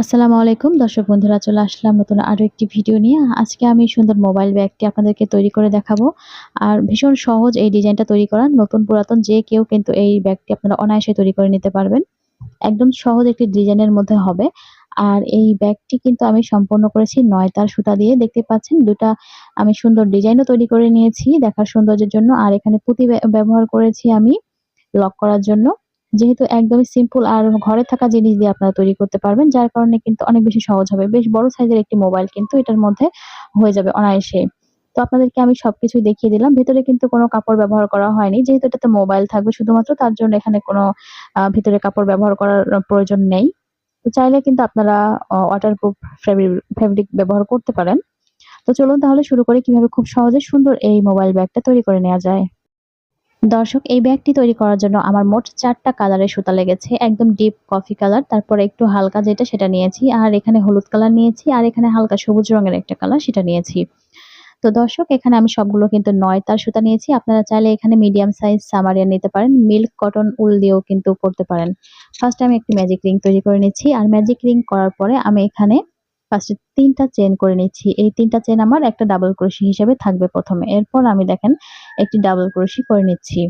আসসালামু আলাইকুম দর্শক বন্ধুরা, চলে আসলাম নতুন আরও একটি ভিডিও নিয়ে। আজকে আমি সুন্দর মোবাইল ব্যাগটি আপনাদেরকে তৈরি করে দেখাবো। আর ভীষণ সহজ এই ডিজাইনটা তৈরি করা। নতুন, পুরাতন, যে কেউ কিন্তু এই ব্যাগটি আপনারা অনায়াসে তৈরি করে নিতে পারবেন। একদম সহজ একটি ডিজাইনের মধ্যে হবে। আর এই ব্যাগটি কিন্তু আমি সম্পূর্ণ করেছি নয় তার সুতা দিয়ে। দেখতে পাচ্ছেন, দুটা আমি সুন্দর ডিজাইনও তৈরি করে নিয়েছি দেখার সৌন্দর্যের জন্য। আর এখানে পুঁতি ব্য ব্যবহার করেছি আমি লক করার জন্য। যেহেতু একদমই সিম্পল আর ঘরে থাকা জিনিস দিয়ে আপনারা তৈরি করতে পারবেন। যার কারণে কিন্তু অনেক বেশি সহজ হবে। বেশ বড় সাইজের একটি মোবাইল কিন্তু এটার মধ্যে হয়ে যাবে অনায়াসে। তো আপনাদেরকে আমি সবকিছুই দেখিয়ে দিলাম। ভেতরে কিন্তু কোনো কাপড় ব্যবহার করা হয়নি। যেহেতু এটাতে মোবাইল থাকবে শুধুমাত্র, তার জন্য এখানে কোনো ভিতরে কাপড় ব্যবহার করার প্রয়োজন নেই। তো চাইলে কিন্তু আপনারা ওয়াটারপ্রুফ ফেব্রি ফেব্রিক ব্যবহার করতে পারেন। তো চলুন তাহলে শুরু করি কীভাবে খুব সহজে সুন্দর এই মোবাইল ব্যাগটা তৈরি করে নেওয়া যায়। দর্শক এই ব্যাগটি তৈরি করার জন্য আমার মোট চারটা কালারের সুতা লেগেছে। একদম ডিপ কফি কালার, তারপরে একটু হালকা যেটা সেটা নিয়েছি। আর এখানে হলুদ কালার নিয়েছি। আর এখানে হালকা সবুজ রঙের একটা কালার সেটা নিয়েছি। তো দর্শক এখানে আমি সবগুলো কিন্তু নয় তার সুতা নিয়েছি। আপনারা চাইলে এখানে মিডিয়াম সাইজ সামারিয়ান নিতে পারেন। মিল্ক কটন উল দিয়েও কিন্তু করতে পারেন। ফার্স্ট আমি একটি ম্যাজিক রিং তৈরি করে নিচ্ছি। আর ম্যাজিক রিং করার পরে আমি এখানে ফার্স্ট এ ৩ টা চেইন করে নিচ্ছি। এই তিনটা চেন আমার একটা ডাবল ক্রোশি হিসেবে থাকবে প্রথমে এরপর আমি দেখেন একটি ডাবল ক্রোশি করে নিচ্ছি।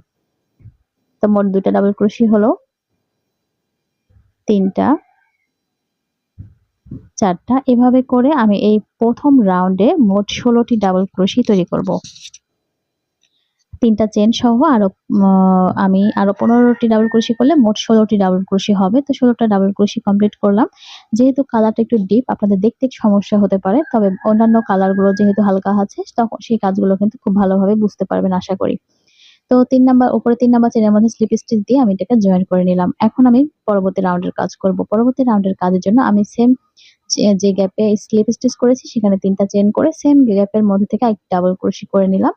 তো মোট দুটা ডাবল ক্রোশি হলো। তিনটা, চারটা এভাবে করে আমি এই প্রথম রাউন্ডে মোট ষোলোটি ডাবল ক্রোশি তৈরি করব। ৩ চেন সহ আরও আমি আরও পনেরোটি ডাবল ক্রোশি করলে মোট ষোলোটি ডাবল ক্রোশি হবে। তো ১৬ টা ডাবল ক্রোশি কমপ্লিট করলাম। যেহেতু কালারটা একটু ডিপ আপনাদের দেখতে সমস্যা হতে পারে। তবে অন্যান্য কালারগুলো যেহেতু হালকা আছে তখন সেই কাজগুলো কিন্তু খুব ভালোভাবে বুঝতে পারবেন আশা করি। তো তিন নাম্বার উপরে তিন নাম্বার চেইনের মধ্যে স্লিপ স্টিচ দিয়ে আমি এটাকে জয়েন করে নিলাম। এখন আমি পরবর্তী রাউন্ডের কাজ করব। পরবর্তী রাউন্ডের কাজের জন্য আমি সেম যে, গ্যাপে স্লিপ স্টিচ করেছি সেখানে ৩ চেন করে সেম গ্যাপের মধ্যে থেকে আরেকটি ডাবল ক্রোশি করে নিলাম।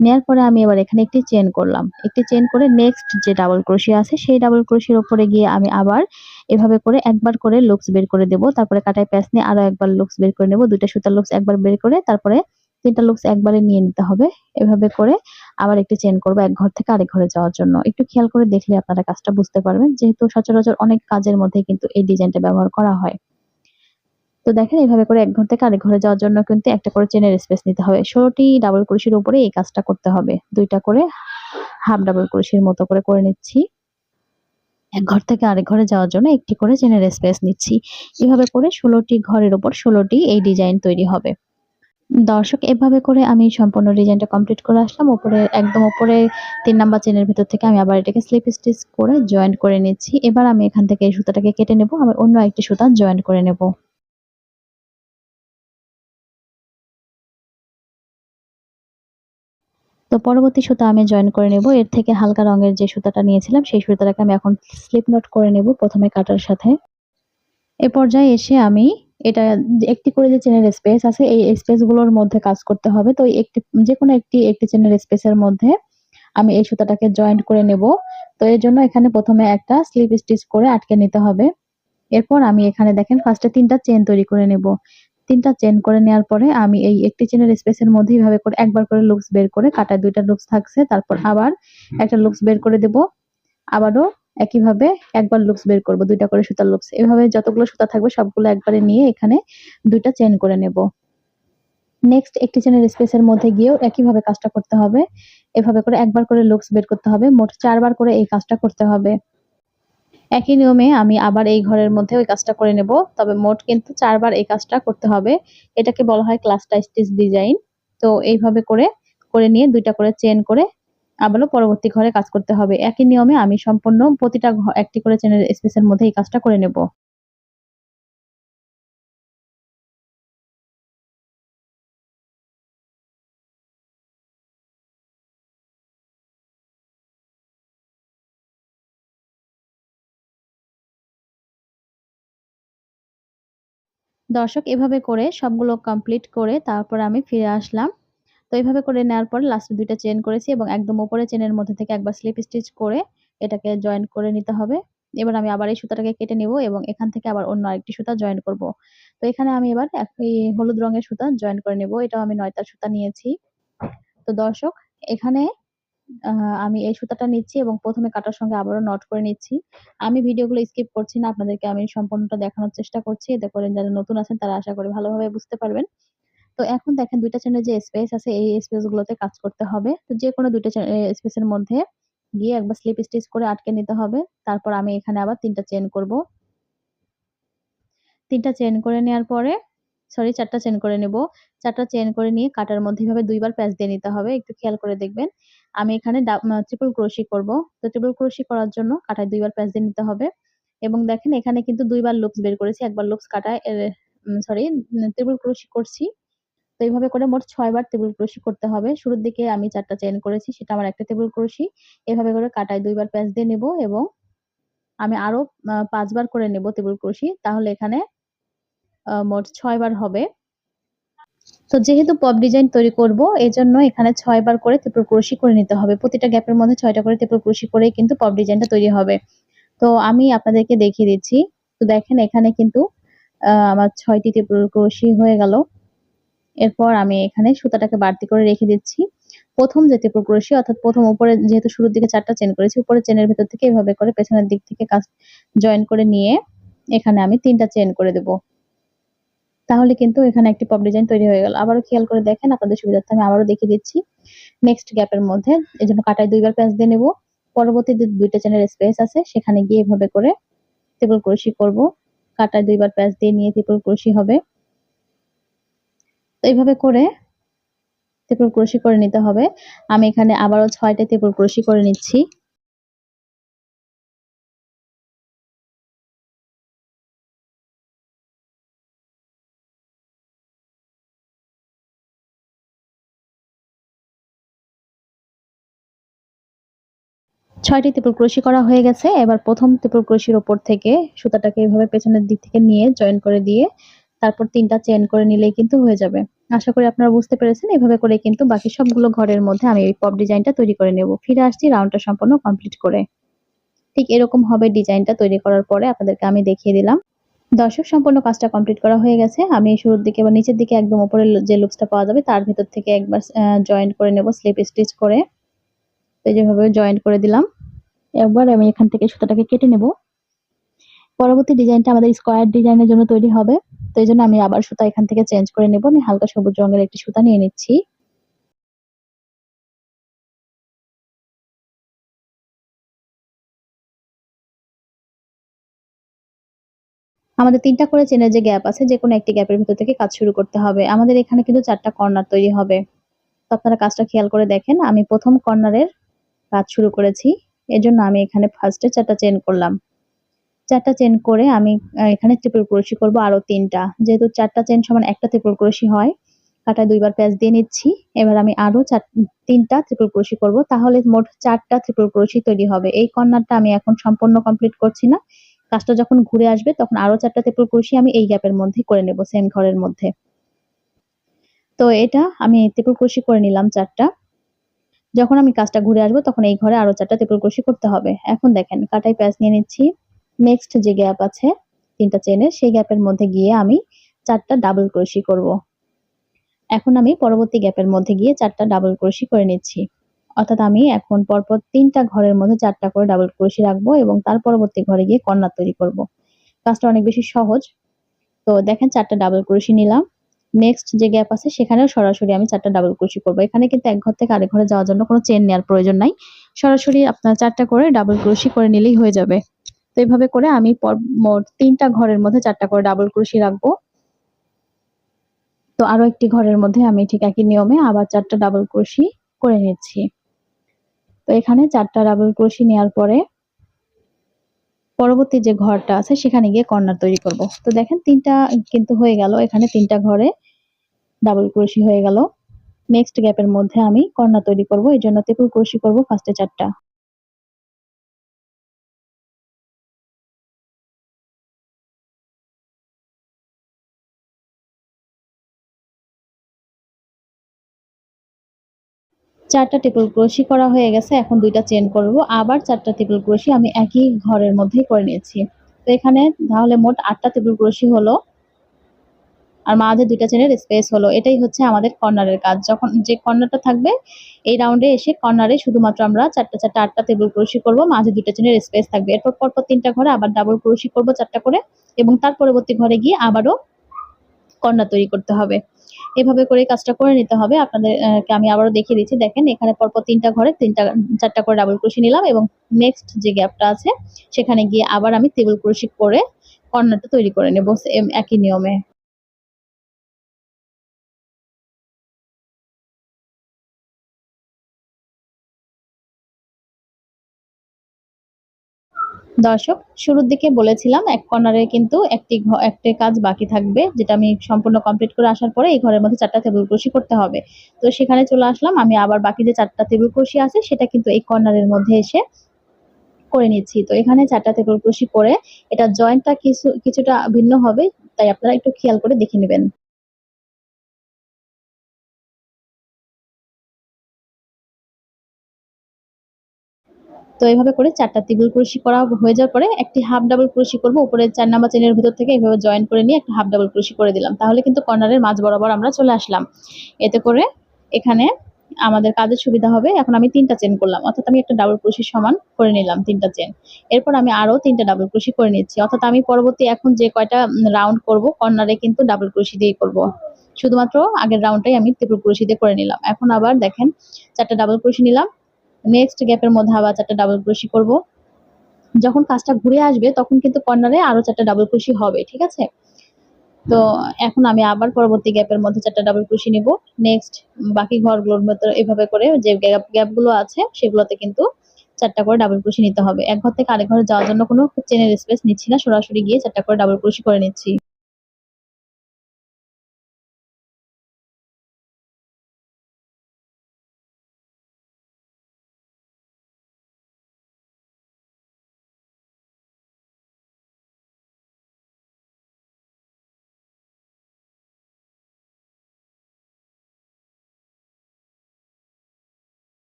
নেয়ার পরে আমি এবার এখানে একটি চেন করলাম। একটি চেন করে নেক্সট যে ডাবল ক্রোশি আছে, সেই ডাবল ক্রোশির ওপরে গিয়ে আমি আবার এভাবে করে একবার করে লুপস বের করে দেব। তারপরে কাটায় প্যাচ নিয়ে আরও একবার লুপস বের করে নেব। ২ টা সুতার লুপস একবার বের করে, তারপরে ৩ টা লুপস একবারে নিয়ে নিতে হবে। এভাবে করে আবার একটি চেইন করব এক ঘর থেকে আরেক ঘরে যাওয়ার জন্য। একটু খেয়াল করে দেখলে আপনারা কাজটা বুঝতে পারবেন। যেহেতু সচরাচর অনেক কাজের মধ্যে কিন্তু এই ডিজাইনটা ব্যবহার করা হয়। তো দেখেন, এভাবে করে এক ঘর থেকে আরেক ঘরে যাওয়ার জন্য কিন্তু একটা করে চেইনের স্পেস নিতে হবে। ১৬ টি ডাবল ক্রোশির উপরে এই কাজটা করতে হবে। দুইটা করে হাফ ডাবল ক্রোশির মতো করে করে নিচ্ছি। এক ঘর থেকে আরেক ঘরে যাওয়ার জন্য একটি করে চেইনের স্পেস নিচ্ছি। এভাবে করে ষোলোটি ঘরের উপর ষোলোটি এই ডিজাইন তৈরি হবে। দর্শক, এভাবে করে আমি সম্পূর্ণ ডিজাইনটা কমপ্লিট করে আসলাম। উপরে, একদম উপরে তিন নাম্বার চেনের ভিতর থেকে আমি আবার এটাকে স্লিপ স্টিচ করে জয়েন্ট করে নিচ্ছি। এবার আমি এখান থেকে এই সুতাটাকে কেটে নেব। আবার অন্য একটি সুতা জয়েন্ট করে নেব। তো পরবর্তী সুতা আমি জয়েন করে নেব। এর থেকে হালকা রঙের যে সুতাটা নিয়েছিলাম সেই সুতাটাকে আমি এখন স্লিপ নট করে নেব প্রথমে কাটার সাথে। এ পর্যায়ে এসে আমি এটা একটি করে যে চেনের স্পেস আছে এই স্পেসগুলোর মধ্যে কাজ করতে হবে। তো একটি যেকোনো একটি, একটি চেইনের স্পেসের মধ্যে আমি এই সুতাটাকে জয়েন্ট করে নেব। তো এর জন্য এখানে প্রথমে একটা স্লিপ স্টিচ করে আটকে নিতে হবে। এরপর আমি এখানে দেখেন ফার্স্ট এ ৩ টা চেইন তৈরি করে নেব। ৩ চেন করে নেওয়ার পরে আমি এই একটি চেইনের স্পেসের মধ্যে এইভাবে করে একবার করে লুপস বের করে কাটায় ২ টা লুপস থাকছে। তারপর আবার একটা লুপস বের করে দেব। আবারও একইভাবে একবার লুপস বের করব দুইটা করে সুতার লুপস। এভাবে যতগুলো সুতা থাকবে সবগুলো একবারে নিয়ে এখানে দুইটা চেন করে নেব। নেক্সট একটি চেইনের স্পেসের মধ্যে গিয়েও একইভাবে কাজটা করতে হবে। এভাবে করে একবার করে লুপস বের করতে হবে। মোট চারবার করে এই কাজটা করতে হবে। একই নিয়মে আমি আবার এই ঘরের মধ্যে ওই কাজটা করে নেব। তবে মোট কিন্তু চারবার এই কাজটা করতে হবে। এটাকে বলা হয় ক্লাস্টার স্টিচ ডিজাইন। তো এইভাবে করে, করে নিয়ে দুইটা করে চেন করে আবারও পরবর্তী ঘরে কাজ করতে হবে। একই নিয়মে আমি সম্পূর্ণ প্রতিটা একটি করে চেনের স্পেসের মধ্যে এই কাজটা করে নেব। দর্শক এভাবে করে সবগুলো কমপ্লিট করে তারপর আমি ফিরে আসলাম। তো এইভাবে করে নেওয়ার পর লাস্টে দুইটা চেন করেছি এবং একদম উপরে চেনের মধ্যে থেকে একবার স্লিপ স্টিচ করে এটাকে জয়েন করে নিতে হবে। এবার আমি আবার এই সুতাটাকে কেটে নেব এবং এখান থেকে আবার অন্য আরেকটি সুতা জয়েন করব। তো এখানে আমি এবার এই হলুদ রঙের সুতা জয়েন করে নেব। এটাও আমি ৯ তার সুতা নিয়েছি। তো দর্শক, এখানে আমি এই সুতাটা নিচ্ছি এবং প্রথমে কাটার সঙ্গে আবারও নট করে নিচ্ছি। আমি ভিডিওগুলো স্কিপ করছি না। আপনাদেরকে আমি সম্পূর্ণটা দেখানোর চেষ্টা করছি। এতে করে যারা নতুন আছেন, তারা আশা করি ভালোভাবে বুঝতে পারবেন। তো এখন দেখেন ২ টা চেনের যে স্পেস আছে, এই স্পেস গুলোতে কাজ করতে হবে। তো যেকোনো ২ টা চে এ স্পেসের মধ্যে গিয়ে একবার স্লিপ স্টিচ করে আটকে নিতে হবে। তারপর আমি এখানে আবার ৩ টা চেইন করব। ৩ টা চেইন করে নেওয়ার পরে সরি চারটা চেন করে নেব। ৪ টা চেইন করে নিয়ে কাটার মধ্যে এভাবে ২ বার প্যাচ দিয়ে নিতে হবে। একটু খেয়াল করে দেখবেন। আমি এখানে ট্রিপল ক্রোশি করব। তো ট্রিপল ক্রোশি করার জন্য কাটায় ২ বার প্যাচ দিয়ে নিতে হবে। এবং দেখেন এখানে কিন্তু ২ বার লুপস বের করেছি। একবার লুপস কাটায় সরি ট্রিপল ক্রোশি করছি। তো এইভাবে করে মোট ৬ বার ট্রিপল ক্রোশি করতে হবে। শুরুর দিকে আমি ৪ টা চেইন করেছি। সেটা আমার একটা ট্রিপল ক্রোশি। এভাবে করে কাটায় ২ বার প্যাচ দিয়ে নেব এবং আমি আরও ৫ করে নেব ট্রিপল ক্রোশি। তাহলে এখানে মোট ছয়বার হবে। তো যেহেতু পপ ডিজাইন তৈরি করব এজন্য এখানে ৬ বার করে ট্রিপল ক্রোশি করে নিতে হবে। প্রতিটা গ্যাপের মধ্যে ছয়টা করে ট্রিপল ক্রোশি করেই কিন্তু পপ ডিজাইনটা তৈরি হবে। তো আমি আপনাদেরকে দেখিয়ে দিচ্ছি। তো দেখেন এখানে কিন্তু আমার ৬ টি ট্রিপল ক্রোশি হয়ে গেল। এরপর আমি এখানে সুতাটাকে বাড়তি করে রেখে দিচ্ছি। প্রথম যে ট্রিপল ক্রোশি অর্থাৎ প্রথম উপরে যেহেতু শুরুর দিকে ৪ চেন করেছি, উপরে চেনের ভেতর থেকে এভাবে করে পেছনের দিক থেকে কাজ জয়েন করে নিয়ে এখানে আমি ৩ চেন করে দেব। তাহলে কিন্তু এখানে একটি পপ ডিজাইন তৈরি হয়ে গেল। আবারও খেয়াল করে দেখেন, আপনাদের সুবিধার্থে আমি আবারও দেখিয়ে দিচ্ছি। নেক্সট গ্যাপের মধ্যে, এই জন্য কাটায় দুইবার প্যাঁচ দিয়ে নেব। পরবর্তী দুইটা ২ টা চেইনের স্পেস আছে, সেখানে গিয়ে এভাবে করে ট্রিপল ক্রোশি করব। কাটায় দুইবার প্যাঁচ দিয়ে নিয়ে ট্রিপল ক্রোশি হবে। তো এইভাবে করে ট্রিপল ক্রোশি করে নিতে হবে। আমি এখানে আবারও ৬ টা ট্রিপল ক্রোশি করে নিচ্ছি। ছয়টি ট্রিপল ক্রোশি করা হয়ে গেছে। এবার ১ম ট্রিপল ক্রোশির ওপর থেকে সুতাটাকে এভাবে পেছনের দিক থেকে নিয়ে জয়েন করে দিয়ে তারপর তিনটা চেন করে নিলেই কিন্তু হয়ে যাবে। আশা করি আপনারা বুঝতে পেরেছেন। এভাবে করে কিন্তু বাকি সবগুলো ঘরের মধ্যে আমি এই পপ ডিজাইনটা তৈরি করে নেব। ফিরে আসছি রাউন্ডটা সম্পূর্ণ কমপ্লিট করে। ঠিক এরকম হবে ডিজাইনটা তৈরি করার পরে আপনাদেরকে আমি দেখিয়ে দিলাম। দর্শক, সম্পূর্ণ কাজটা কমপ্লিট করা হয়ে গেছে। আমি শুরুর দিকে বা নিচের দিকে একদম উপরের যে লুপসটা পাওয়া যাবে তার ভেতর থেকে একবার জয়েন্ট করে নেব স্লিপ স্টিচ করে। তো যেভাবে জয়েন্ট করে দিলাম। এবার আমি এখান থেকে সুতাটাকে কেটে নেব। পরবর্তী ডিজাইনটা আমাদের স্কোয়ার ডিজাইনের জন্য তৈরি হবে। তো এই জন্য আমি আবার সুতা এখান থেকে চেঞ্জ করে নেব। আমি হালকা সবুজ রঙের একটি সুতা নিয়ে নিচ্ছি। আমাদের তিনটা করে চেনের যে গ্যাপ আছে, যেকোনো একটি গ্যাপের ভিতর থেকে কাজ শুরু করতে হবে। আমাদের এখানে কিন্তু চারটা কর্নার তৈরি হবে। তো আপনারা কাজটা খেয়াল করে দেখেন। আমি ১ম কর্নারের কাজ শুরু করেছি। এজন্য আমি এখানে ফার্স্ট এ ৪ টা করলাম। চারটা চেন করে আমি এখানে ট্রিপল ক্রোশি করব আরও তিনটা যেহেতু চারটা চেন সমান একটা ট্রিপল ক্রোশি হয়, কাটায় ২ বার প্যাচ দিয়ে নিচ্ছি। এবার আমি আরও চার ৩ টা ট্রিপল ক্রোশি করব। তাহলে মোট ৪ টা ট্রিপল ক্রোশি তৈরি হবে। এই কর্নারটা আমি এখন সম্পূর্ণ কমপ্লিট করছি না। কাজটা যখন ঘুরে আসবে তখন আরও ৪ টা ট্রিপল ক্রোশি আমি এই গ্যাপের মধ্যেই করে নেব সেম ঘরের মধ্যে। তো এটা আমি ট্রিপল ক্রোশি করে নিলাম ৪ টা। যখন আমি কাজটা ঘুরে আসব, তখন এই ঘরে আরও ৪ টা ট্রিপল ক্রোশি করতে হবে। এখন দেখেন কাটায় প্যাচ নিয়ে নিচ্ছি। নেক্সট যে গ্যাপ আছে ৩ টা চেইনের সেই গ্যাপের মধ্যে গিয়ে আমি ৪ টা ডাবল ক্রোশি করব। এখন আমি পরবর্তী গ্যাপের মধ্যে গিয়ে চারটা ডাবল ক্রোশি করে নিচ্ছি। অর্থাৎ আমি এখন পরপর তিনটা ঘরের মধ্যে চারটা করে ডাবল ক্রোশি রাখব এবং তার পরবর্তী ঘরে গিয়ে কর্নার তৈরি করব। কাজটা অনেক বেশি সহজ। তো দেখেন ৪ টা ডাবল ক্রোশি নিলাম। নেক্সট যে গ্যাপ আছে, সেখানেও সরাসরি আমি চারটা ডাবল ক্রোশি করব। এখানে কিন্তু এক ঘর থেকে আরেক ঘরে যাওয়ার জন্য কোনো চেন নেওয়ার প্রয়োজন নাই। সরাসরি আপনার চারটা করে ডাবল ক্রোশি করে নিলেই হয়ে যাবে। তো এভাবে করে আমি মোট তিনটা ঘরের মধ্যে চারটা করে ডাবল ক্রোশি রাখব। তো আরও একটি ঘরের মধ্যে আমি ঠিক একই নিয়মে আবার চারটা ডাবল ক্রোশি করে নিচ্ছি। তো এখানে চারটা ডাবল ক্রোশি নেওয়ার পরে পরবর্তী যে ঘরটা আছে, সেখানে গিয়ে কর্নার তৈরি করব। তো দেখেন তিনটা কিন্তু হয়ে গেল। এখানে তিনটা ঘরে ডাবল ক্রোশি হয়ে গেল। নেক্সট গ্যাপের মধ্যে আমি কর্নার তৈরি করব। এজন্য ট্রিপল ক্রোশি করব ফার্স্ট ৪ চারটা ট্রিপল ক্রোশি করা হয়ে গেছে। এখন ২ টা চেইন করব। আবার ৪ টা ট্রিপল ক্রোশি আমি একই ঘরের মধ্যেই করে নিয়েছি। তো এখানে তাহলে মোট ৮ টা ট্রিপল ক্রোশি হলো। আর মাঝে দুইটা চেনের স্পেস হলো। এটাই হচ্ছে আমাদের কর্নারের কাজ। যখন যে কর্নারটা থাকবে, এই রাউন্ডে এসে কর্নারে শুধুমাত্র আমরা চারটা চারটা আটটা টেবিল ক্রোশি করব, মাঝে দুইটা চেনের স্পেস থাকবে। এরপর পরপর তিনটা ঘরে আবার ডাবল ক্রোশি করব চারটা করে এবং তার পরবর্তী ঘরে গিয়ে আবারও কর্নার তৈরি করতে হবে। এভাবে করে কাজটা করে নিতে হবে। আপনাদেরকে আমি আবারও দেখিয়ে দিচ্ছি। দেখেন, এখানে পরপর তিনটা ঘরে তিনটা, চারটা করে ডাবল ক্রোশি নিলাম এবং নেক্সট যে গ্যাপটা আছে, সেখানে গিয়ে আবার আমি টেবিল ক্রোশি করে কর্নারটা তৈরি করে নেব একই নিয়মে। দর্শক, শুরুর দিকে বলেছিলাম এক কর্নারে কিন্তু একটি একটি কাজ বাকি থাকবে, যেটা আমি সম্পূর্ণ কমপ্লিট করে আসার পরে এই ঘরের মধ্যে চারটা টেবিল কুরসি করতে হবে। তো সেখানে চলে আসলাম, আমি আবার বাকি যে চারটা টেবিল কুরসি আছে, সেটা কিন্তু এই কর্নারের মধ্যে এসে করে নিচ্ছি। তো এখানে চারটা টেবিল কুরসি করে, এটা জয়েন্টটা কিছু কিছুটা ভিন্ন হবে, তাই আপনারা একটু খেয়াল করে দেখে নেবেন। তো এইভাবে করে চারটা ত্রিগুল ক্রোশি করা হয়ে যাওয়ার পরে একটি হাফ ডাবল ক্রোশি করব। উপরে চার নাম্বার চেনের ভিতর থেকে এইভাবে জয়েন করে নিয়ে একটা হাফ ডাবল ক্রোশি করে দিলাম। তাহলে কিন্তু কর্নারের মাঝ বরাবর আমরা চলে আসলাম। এতে করে এখানে আমাদের কাজের সুবিধা হবে। এখন আমি তিনটা চেন করলাম। অর্থাৎ আমি একটা ডাবল ক্রোশি সমান করে নিলাম তিনটা চেন এরপর আমি আরও তিনটা ডাবল ক্রোশি করে নিচ্ছি। অর্থাৎ আমি পরবর্তী এখন যে কয়টা রাউন্ড করব কর্নারে কিন্তু ডাবল ক্রোশি দিয়েই করব। শুধুমাত্র আগের রাউন্ডটাই আমি ত্রিপুল ক্রোশি দিয়ে করে নিলাম। এখন আবার দেখেন, চারটা ডাবল ক্রোশি নিলাম। নেক্সট গ্যাপের মধ্যে আবার চারটা ডাবল ক্রোশি করব। যখন কাজটা ঘুরে আসবে, তখন কিন্তু কর্নারে আরও চারটা ডাবল ক্রোশি হবে, ঠিক আছে? তো এখন আমি আবার পরবর্তী গ্যাপের মধ্যে চারটা ডাবল ক্রোশি নিব। নেক্সট বাকি ঘরগুলোর মধ্যে এভাবে করে যে গ্যাপ গ্যাপগুলো আছে, সেগুলোতে কিন্তু চারটা করে ডাবল ক্রোশি নিতে হবে। এক ঘর থেকে আরেক ঘরে যাওয়ার জন্য কোনো চেনের স্পেস নিচ্ছি না, সরাসরি গিয়ে চারটা করে ডাবল ক্রোশি করে নিচ্ছি।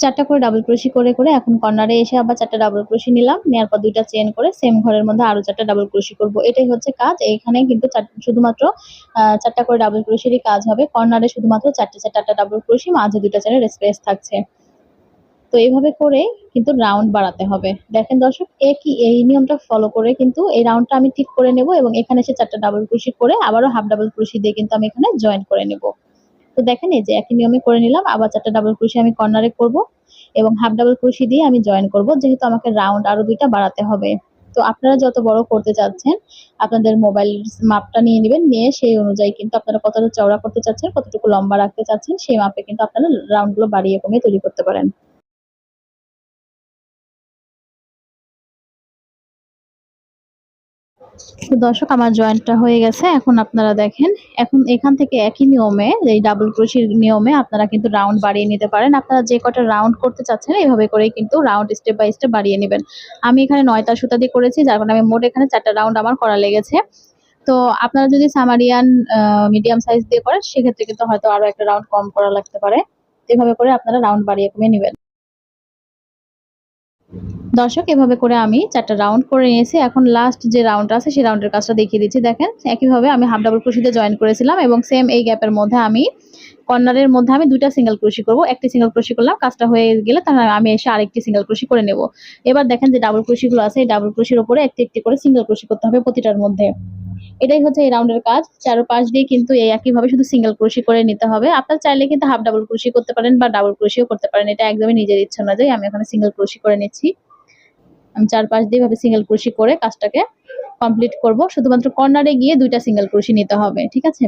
চারটা করে ডাবল ক্রোশি করে করে এখন কর্নারে এসে আবার চারটা ডাবল ক্রোশি নিলাম। নেওয়ার পর দুইটা চেন করে সেম ঘরের মধ্যে আরও চারটা ডাবল ক্রোশি করব। এটাই হচ্ছে কাজ। এখানে কিন্তু শুধুমাত্র চারটা করে ডাবল ক্রোশিরই কাজ হবে। কর্নারে শুধুমাত্র চারটে, চারটা ডাবল ক্রোশি মাঝে দুইটা চেনের স্পেস থাকছে। তো এইভাবে করে কিন্তু রাউন্ড বাড়াতে হবে। দেখেন দর্শক, একই এই নিয়মটা ফলো করে কিন্তু এই রাউন্ডটা আমি ঠিক করে নেব এবং এখানে এসে চারটা ডাবল ক্রোশি করে আবারও হাফ ডাবল ক্রোশি দিয়ে কিন্তু আমি এখানে জয়েন করে নেব। তো দেখেন এই যে একই নিয়মে করে নিলাম, আবার চারটা ডাবল ক্রোশি আমি কর্নারে করব এবং হাফ ডাবল ক্রোশি দিয়ে আমি জয়েন করব, যেহেতু আমাকে রাউন্ড আরও দুইটা বাড়াতে হবে। তো আপনারা যত বড় করতে চাচ্ছেন, আপনাদের মোবাইল মাপটা নিয়ে নেবেন, নিয়ে সেই অনুযায়ী কিন্তু আপনারা কতটা চওড়া করতে চাচ্ছেন, কতটুকু লম্বা রাখতে চাচ্ছেন, সেই মাপে কিন্তু আপনারা রাউন্ডগুলো বাড়িয়ে কমিয়ে তৈরি করতে পারেন। দর্শক, আমার জয়েন্টটা হয়ে গেছে। এখন আপনারা দেখেন, এখন এখান থেকে একই নিয়মে, এই ডাবল ক্রোশির নিয়মে আপনারা কিন্তু রাউন্ড বাড়িয়ে নিতে পারেন। আপনারা যে কটা রাউন্ড করতে চাচ্ছেন, এইভাবে করেই কিন্তু রাউন্ড স্টেপ বাই স্টেপ বাড়িয়ে নেবেন। আমি এখানে নয়টা সুতা দিয়ে করেছি, যার কারণে আমি মোট এখানে চারটা রাউন্ড আমার করা লেগেছে। তো আপনারা যদি সামারিয়ান মিডিয়াম সাইজ দিয়ে করেন, সেক্ষেত্রে কিন্তু হয়তো আরও একটা রাউন্ড কম করা লাগতে পারে। এভাবে করে আপনারা রাউন্ড বাড়িয়ে কমিয়ে নেবেন। দর্শক, এভাবে করে আমি চারটা রাউন্ড করে নিয়েছি। এখন লাস্ট যে রাউন্ড আছে, সেই রাউন্ডের কাজটা দেখিয়ে দিচ্ছি। দেখেন, একইভাবে আমি হাফ ডাবল ক্রোশিতে জয়েন করেছিলাম এবং সেম এই গ্যাপের মধ্যে আমি কর্নারের মধ্যে আমি দুইটা সিঙ্গেল ক্রোশি করব। একটি সিঙ্গেল ক্রোশি করলাম, কাজটা হয়ে গেলে তাহলে আমি এসে আরেকটি সিঙ্গেল ক্রোশি করে নেব। এবার দেখেন যে ডাবল ক্রোশিগুলো আছে, এই ডাবল ক্রোশির উপরে একটি একটি করে সিঙ্গেল ক্রোশি করতে হবে প্রতিটার মধ্যে। এটাই হচ্ছে এই রাউন্ডের কাজ। চারো পাঁচ দিয়ে কিন্তু এই একইভাবে শুধু সিঙ্গেল ক্রোশি করে নিতে হবে। আপনার চাইলে কিন্তু হাফ ডাবল ক্রোশি করতে পারেন বা ডাবল ক্রোশিও করতে পারেন। এটা একদমই নিজের ইচ্ছা অনুযায়ী আমি এখানে সিঙ্গেল ক্রোশি করে নিচ্ছি। আমি চার পাঁচ দিয়ে ভাবে সিঙ্গেল ক্রোশি করে কাজটাকে কমপ্লিট করব। শুধুমাত্র কর্নারে গিয়ে দুইটা সিঙ্গেল ক্রোশি নিতে হবে, ঠিক আছে?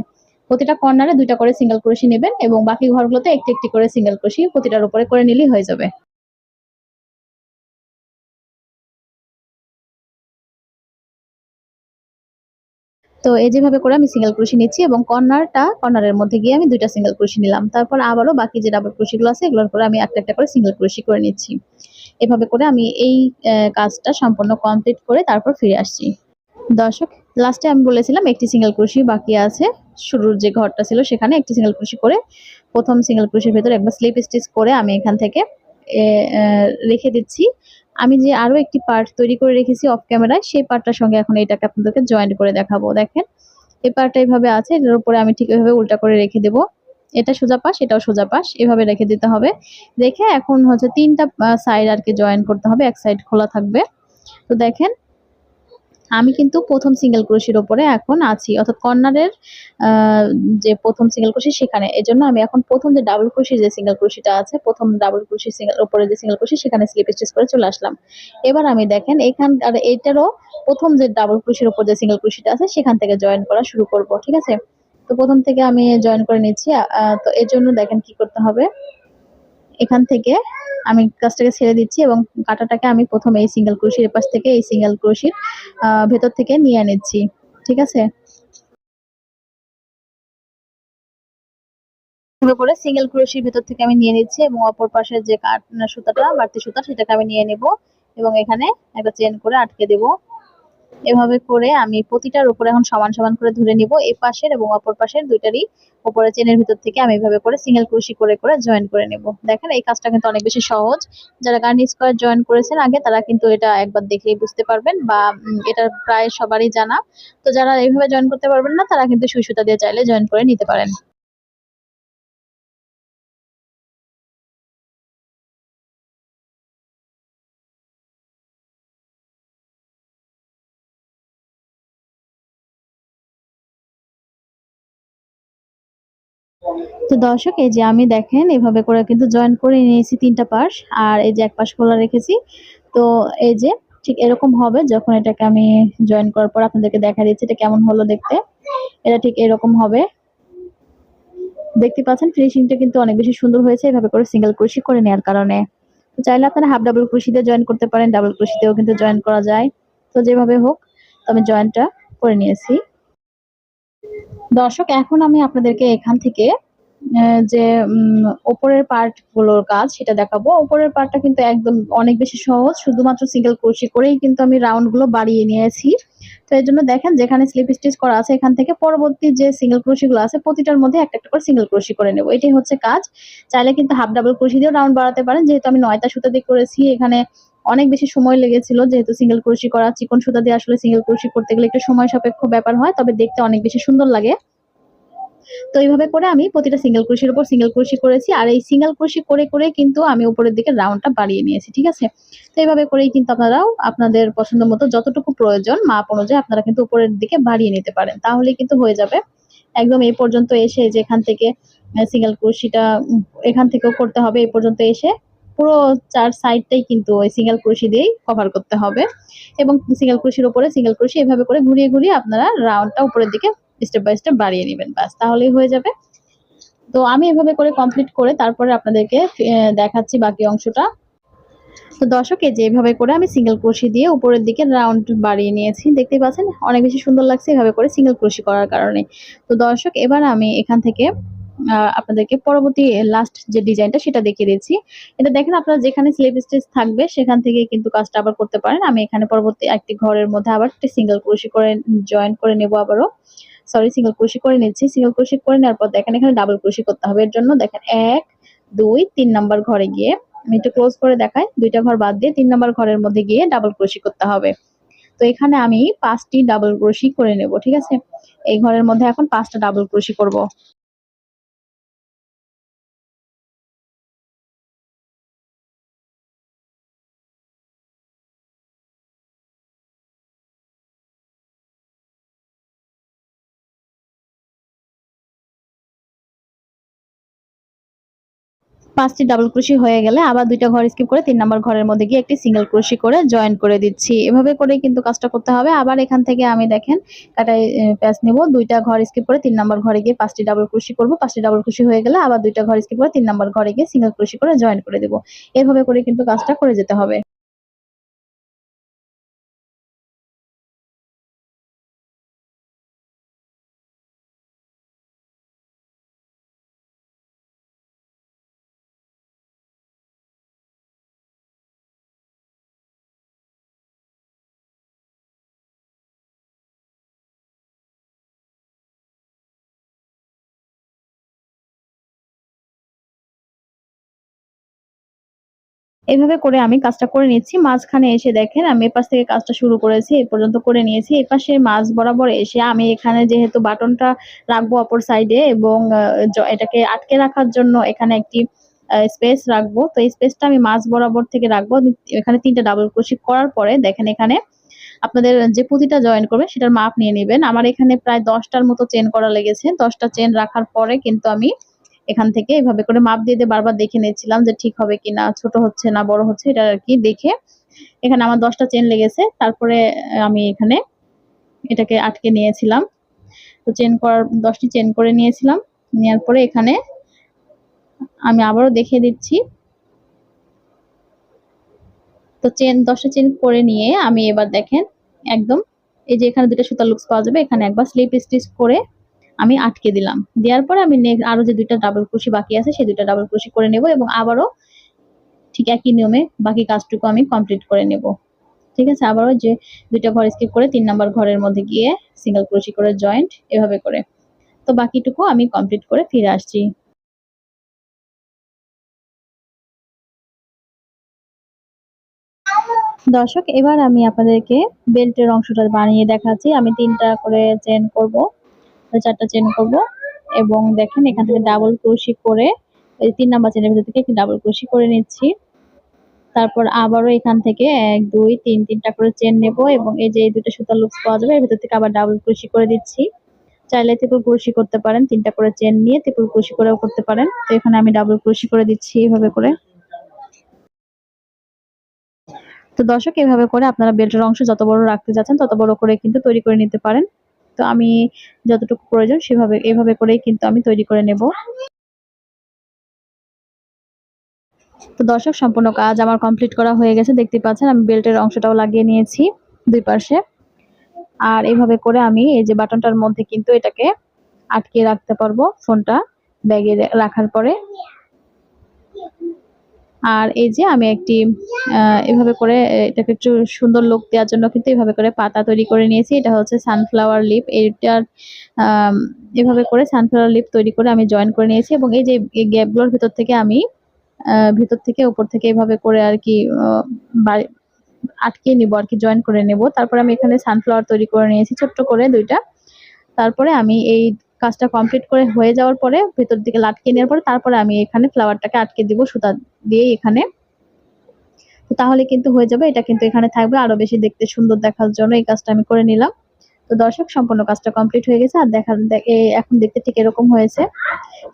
প্রতিটা কর্নারে দুইটা করে সিঙ্গেল ক্রোশি নেবেন এবং বাকি ঘরগুলোতে একটি একটি করে সিঙ্গেল ক্রোশি প্রতিটার উপরে করে নিলেই হয়ে যাবে। তো এই যেভাবে করে আমি সিঙ্গেল ক্রোশি নিচ্ছি এবং কর্নারটা কর্নারের মধ্যে গিয়ে আমি দুইটা সিঙ্গেল ক্রোশি নিলাম। তারপর আবারও বাকি যে ডাবল ক্রোশিগুলো আছে, এগুলোর পরে আমি একটা একটা করে সিঙ্গেল ক্রোশি করে নিচ্ছি। এভাবে করে আমি এই কাজটা সম্পূর্ণ কমপ্লিট করে তারপর ফিরে আসছি। দর্শক লাস্টে আমি বলেছিলাম একটি সিঙ্গেল ক্রোশি বাকি আছে। শুরুর যে ঘরটা ছিল সেখানে একটি সিঙ্গেল ক্রোশি করে প্রথম সিঙ্গেল ক্রোশির ভেতরে একবার স্লিপ স্টিচ করে আমি এখান থেকে রেখে দিচ্ছি। আমি যে আরও একটি পার্ট তৈরি করে রেখেছি অফ ক্যামেরায় সেই পার্টটার সঙ্গে এখন এটাকে আপনাদেরকে জয়েন্ট করে দেখাবো। দেখেন, এই পার্টটা এইভাবে আছে, এটার উপরে আমি ঠিক এভাবে উল্টা করে রেখে দেবো। এটা সোজা পাশ, এটাও সোজা পাশ, এভাবে রেখে দিতে হবে। রেখে এখন হচ্ছে তিনটা সাইড আর কি জয়েন করতে হবে, এক সাইড খোলা থাকবে। তো দেখেন, আমি কিন্তু প্রথম সিঙ্গেল ক্রোশির ওপরে এখন আছি। অর্থাৎ কর্নারের যে প্রথম সিঙ্গেল ক্রোশি সেখানে। এই জন্য আমি এখন প্রথম যে ডাবল ক্রোশি যে সিঙ্গেল ক্রোশিটা আছে, প্রথম ডাবল ক্রোশি সিঙ্গেল ওপরে যে সিঙ্গেল ক্রোশি সেখানে স্লিপ স্টিচ করে চলে আসলাম। এবার আমি দেখেন, এখান, আর এইটারও প্রথম যে ডাবল ক্রোশির ওপর যে সিঙ্গেল ক্রোশিটা আছে, সেখান থেকে জয়েন করা শুরু করব, ঠিক আছে? তো প্রথম থেকে আমি জয়েন করে নিচ্ছি তো এর জন্য দেখেন কি করতে হবে। এখান থেকে আমি কাজটাকে ছেড়ে দিচ্ছি এবং কাঁটাটাকে আমি প্রথমে এই সিঙ্গেল ক্রোশির পাশ থেকে এই সিঙ্গেল ক্রোশির ভেতর থেকে নিয়ে নিচ্ছি, ঠিক আছে? করে সিঙ্গেল ক্রোশির ভেতর থেকে আমি নিয়ে নিচ্ছি এবং অপর পাশের যে কাট সুতাটা, বাড়তি সুতা, সেটাকে আমি নিয়ে নেব এবং এখানে একটা চেন করে আটকে দেব। এভাবে করে আমি প্রতিটার উপরে এখন সমান সমান করে ধরে নিব। এই পাশের এবং অপর পাশের দুইটারই উপরে চেনের ভিতর থেকে আমি এভাবে করে সিঙ্গেল ক্রোশি করে করে জয়েন করে নেব। দেখেন, এই কাজটা কিন্তু অনেক বেশি সহজ। যারা গার্নি স্কোয়ার জয়েন করেছেন আগে, তারা কিন্তু এটা একবার দেখলেই বুঝতে পারবেন বা এটা প্রায় সবারই জানা। তো যারা এইভাবে জয়েন করতে পারবেন না, তারা কিন্তু সুই সুতা দিয়ে চাইলে জয়েন করে নিতে পারেন। তো দর্শক, এই যে আমি দেখেন, এভাবে করে কিন্তু জয়েন করে নিয়েছি তিনটা পাশ আর এই যে এক পাশ খোলা রেখেছি। তো এই যে ঠিক এরকম হবে যখন এটাকে আমি জয়েন করার পর আপনাদেরকে দেখা দিচ্ছি এটা কেমন হলো দেখতে। এটা ঠিক এরকম হবে। দেখতে পাচ্ছেন ফিনিশিংটা কিন্তু অনেক বেশি সুন্দর হয়েছে, এভাবে করে সিঙ্গেল ক্রোশি করে নেওয়ার কারণে। তো চাইলে আপনারা হাফ ডাবল ক্রোশিতে জয়েন করতে পারেন ডাবল ক্রোশিতেও কিন্তু জয়েন করা যায়। তো যেভাবে হোক আমি জয়েনটা করে নিয়েছি। দর্শক, এখন আমি আপনাদেরকে এখান থেকে যে ওপরের পার্টগুলোর কাজ, সেটা দেখাবো। ওপরের পার্টটা কিন্তু একদম অনেক বেশি সহজ, শুধুমাত্র সিঙ্গেল ক্রোশি করেই কিন্তু আমি রাউন্ডগুলো বাড়িয়ে নিয়েছি। তো এর জন্য দেখেন, যেখানে স্লিপ স্টিচ করা আছে, এখান থেকে পরবর্তী যে সিঙ্গেল ক্রোশি গুলো আছে, প্রতিটার মধ্যে একটা একটা করে সিঙ্গেল ক্রোশি করে নেব। এটাই হচ্ছে কাজ। চাইলে কিন্তু হাফ ডাবল ক্রোশি দিয়েও রাউন্ড বাড়াতে পারেন। যেহেতু আমি নয়টা সুতা দিয়ে করেছি, এখানে অনেক বেশি সময় লেগেছিল। যেহেতু সিঙ্গেল ক্রোশি করা, চিকন সুতা দিয়ে আসলে সিঙ্গেল ক্রোশি করতে গেলে একটু সময় সাপেক্ষ ব্যাপার হয়, তবে দেখতে অনেক বেশি সুন্দর লাগে। তো এইভাবে করে আমি প্রতিটা সিঙ্গেল ক্রোশির উপর সিঙ্গেল ক্রোশি করেছি। আর এই সিঙ্গেল ক্রোশি করে করে কিন্তু আমি উপরের দিকে রাউন্ডটা বাড়িয়ে নিয়েছি, ঠিক আছে? তো এইভাবে করেই কিন্তু আপনারাও আপনাদের পছন্দ মতো যতটুকু প্রয়োজন মাপ অনুযায়ী আপনারা কিন্তু উপরের দিকে বাড়িয়ে নিতে পারেন। তাহলে কিন্তু হয়ে যাবে। একদম এই পর্যন্ত এসে যে এখান থেকে সিঙ্গেল ক্রোশিটা এখান থেকেও করতে হবে, এই পর্যন্ত এসে পুরো চার সাইডটাই কিন্তু ওই সিঙ্গেল ক্রোশি দিয়েই কভার করতে হবে। এবং সিঙ্গেল ক্রোশির উপরে সিঙ্গেল ক্রোশি এভাবে করে ঘুরিয়ে ঘুরিয়ে আপনারা রাউন্ডটা উপরের দিকে স্টেপ বাই স্টেপ বাড়িয়ে নেবেন, ব্যাস, তাহলেই হয়ে যাবে। তো আমি এভাবে করে কমপ্লিট করে তারপরে আপনাদেরকে দেখাচ্ছি বাকি অংশটা। তো দর্শক, এই যে এভাবে করে আমি সিঙ্গেল ক্রোশি দিয়ে উপরের দিকে রাউন্ড বাড়িয়ে নিয়েছি। দেখতেই পাচ্ছেন, অনেক বেশি সুন্দর লাগছে এভাবে করে সিঙ্গেল ক্রোশি করার কারণে। তো দর্শক, এবার আমি এখান থেকে আপনাদেরকে পরবর্তী লাস্ট যে ডিজাইনটা সেটা দেখিয়ে দিচ্ছি। এটা দেখেন আপনারা যেখানে স্লিপ স্টিচ থাকবে সেখান থেকে কিন্তু কাজটা আবার করতে পারেন। আমি এখানে পরবর্তী একটি ঘরের মধ্যে আবার একটি সিঙ্গেল ক্রোশি করে জয়েন করে নেব আবারও। সরি সিঙ্গেল ক্রোশি করে নিচ্ছি। সিঙ্গেল ক্রোশি করে নেওয়ার পর দেখেন, এখানে ডাবল ক্রোশি করতে হবে। এর জন্য দেখেন, এক, দুই, তিন নাম্বার ঘরে গিয়ে আমি একটু ক্লোজ করে দেখাই। দুইটা ঘর বাদ দিয়ে তিন নাম্বার ঘরের মধ্যে গিয়ে ডাবল ক্রোশি করতে হবে। তো এখানে আমি পাঁচটি ডাবল ক্রোশি করে নেব, ঠিক আছে? এই ঘরের মধ্যে এখন পাঁচটা ডাবল ক্রোশি করব। পাঁচটি ডাবল ক্রোশি হয়ে গেলে আবার দুইটা ঘর স্কিপ করে তিন নম্বর ঘরের মধ্যে গিয়ে একটি সিঙ্গেল ক্রোশি করে জয়েন করে দিচ্ছি। এভাবে করে কিন্তু কাজটা করতে হবে। আবার এখান থেকে আমি দেখেন কাটাই প্যাচ নেব। দুইটা ঘর স্কিপ করে তিন নম্বর ঘরে গিয়ে পাঁচটি ডাবল ক্রোশি করব। পাঁচটি ডাবল ক্রোশি হয়ে গেলে আবার দুইটা ঘর স্কিপ করে তিন নম্বর ঘরে গিয়ে সিঙ্গেল ক্রোশি করে জয়েন করে দেবো। এভাবে করে কিন্তু কাজটা করে যেতে হবে। এভাবে করে আমি কাজটা করে নিচ্ছি। মাঝখানে এসে দেখেন আমি এপাশ থেকে কাজটা শুরু করেছি এই পর্যন্ত করে নিয়েছি। এপাশে মাঝ বরাবর এসে আমি এখানে যেহেতু বাটনটা রাখব অপর সাইডে এবং এটাকে আটকে রাখার জন্য এখানে একটি স্পেস রাখব। তো এই স্পেসটা আমি মাঝ বরাবর থেকে রাখব। এখানে তিনটা ডাবল ক্রোশি করার পরে দেখেন এখানে আপনাদের যে পুঁতিটা জয়েন করবে সেটার মাপ নিয়ে নেবেন। আমার এখানে প্রায় দশটার মতো চেন করা লেগেছে। দশটা চেন রাখার পরে কিন্তু আমি এখান থেকে এভাবে করে মাপ দিয়ে দিয়ে বারবার দেখে নিচ্ছিলাম যে ঠিক হবে কিনা, ছোট হচ্ছে না, বড় হচ্ছে, এটা আর কি দেখে এখানে আমার দশটা চেন লেগেছে। তারপরে আমি এখানে এটাকে আটকে নিয়েছিলাম। তো চেন করার, দশটি চেন করে নিয়েছিলাম। নেওয়ার পরে এখানে আমি আবারও দেখিয়ে দিচ্ছি। তো চেন দশটা চেন করে নিয়ে আমি এবার দেখেন, একদম এই যে এখানে দুটো সুতা লুকস পাওয়া যাবে, এখানে একবার স্লিপ স্টিচ করে আমি আটকে দিলাম। দেওয়ার পরে আমি আরও যে দুইটা ডাবল ক্রোশি বাকি আছে, সেই দুইটা ডাবল ক্রোশি করে নেব এবং আবারও ঠিক একই নিয়মে বাকি কাজটুকু আমি কমপ্লিট করে নেব। ঠিক আছে? আবারও যে দুইটা ঘর স্কিপ করে তিন নাম্বার ঘরের মধ্যে গিয়ে সিঙ্গেল ক্রোশি করে জয়েন্ট এভাবে করে। তো বাকিটুকু আমি কমপ্লিট করে ফিরে আসছি। দর্শক, এবার আমি আপনাদেরকে বেল্টের অংশটা বানিয়ে দেখাচ্ছি। আমি তিনটা করে চেন করব। চারটা চেন করব। এবং দেখেন এখান থেকে ডাবল ক্রোশি করে, এই তিন নাম্বার চেনের ভিতর থেকে একটি ডাবল ক্রোশি করে নিচ্ছি। তারপর আবারও এখান থেকে এক, দুই, তিন, তিনটা করে চেন নেব এবং এই যে এই দুটো সুতার লুকস পাওয়া যাবে, এর ভিতর থেকে আবার ডাবল ক্রোশি করে দিচ্ছি। চাইলে ত্রিপুল ক্রোশি করতে পারেন, তিনটা করে চেন নিয়ে ত্রিপুল ক্রোশি করেও করতে পারেন। তো এখানে আমি ডাবল ক্রোশি করে দিচ্ছি এভাবে করে। তো দর্শক, এভাবে করে আপনারা বেল্টের অংশ যত বড় রাখতে যাচ্ছেন, তত বড় করে কিন্তু তৈরি করে নিতে পারেন। তো আমি যতটুকু প্রয়োজন সেভাবে, এভাবে করেই কিন্তু আমি তৈরি করে নেব। তো দর্শক, সম্পূর্ণ কাজ আমার কমপ্লিট করা হয়ে গেছে। দেখতে পাচ্ছেন, আমি বেল্টের অংশটাও লাগিয়ে নিয়েছি দুই পাশে। আর এভাবে করে আমি এই যে বাটনটার মধ্যে কিন্তু এটাকে আটকে রাখতে পারব ফোনটা ব্যাগে রাখার পরে। আর এই যে আমি একটি এভাবে করে এটাকে একটু সুন্দর লোক দেওয়ার জন্য কিন্তু এভাবে করে পাতা তৈরি করে নিয়েছি। এটা হচ্ছে সানফ্লাওয়ার লিপ এটার এভাবে করে সানফ্লাওয়ার লিপ তৈরি করে আমি জয়েন করে নিয়েছি এবং এই যে গ্যাপগুলোর ভিতর থেকে আমি ভিতর থেকে উপর থেকে এভাবে করে আর কি আটকে নিব আর কি জয়েন করে নেব। তারপরে আমি এখানে সানফ্লাওয়ার তৈরি করে নিয়েছি, ছোট্ট করে দুইটা। তারপরে আমি এই কাজটা কমপ্লিট করে হয়ে যাওয়ার পরে ভেতর দিকে লাটকে নেওয়ার পরে তারপরে আমি এখানে ফ্লাওয়ারটাকে আটকে দিব, সুতা দিয়ে এখানে। তো তাহলে কিন্তু হয়ে যাবে, এটা কিন্তু এখানে থাকবে। আরও বেশি দেখতে সুন্দর দেখার জন্য এই কাজটা আমি করে নিলাম। তো দর্শক, সম্পূর্ণ কাজটা কমপ্লিট হয়ে গেছে। আর দেখার এখন দেখতে ঠিক এরকম হয়েছে।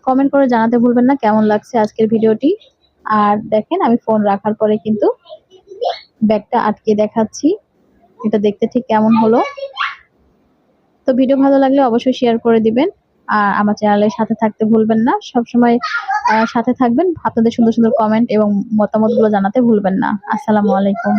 কমেন্ট করে জানাতে ভুলবেন না কেমন লাগছে আজকের ভিডিওটি। আর দেখেন, আমি ফোন রাখার পরে কিন্তু ব্যাগটা আটকে দেখাচ্ছি। এটা দেখতে ঠিক কেমন হলো। তো ভিডিও ভালো লাগলে অবশ্যই শেয়ার করে দিবেন। আর আমার চ্যানেলের সাথে থাকতে ভুলবেন না। সবসময় সাথে থাকবেন। আপনাদের সুন্দর সুন্দর কমেন্ট এবং মতামতগুলো জানাতে ভুলবেন না। আসসালামু আলাইকুম।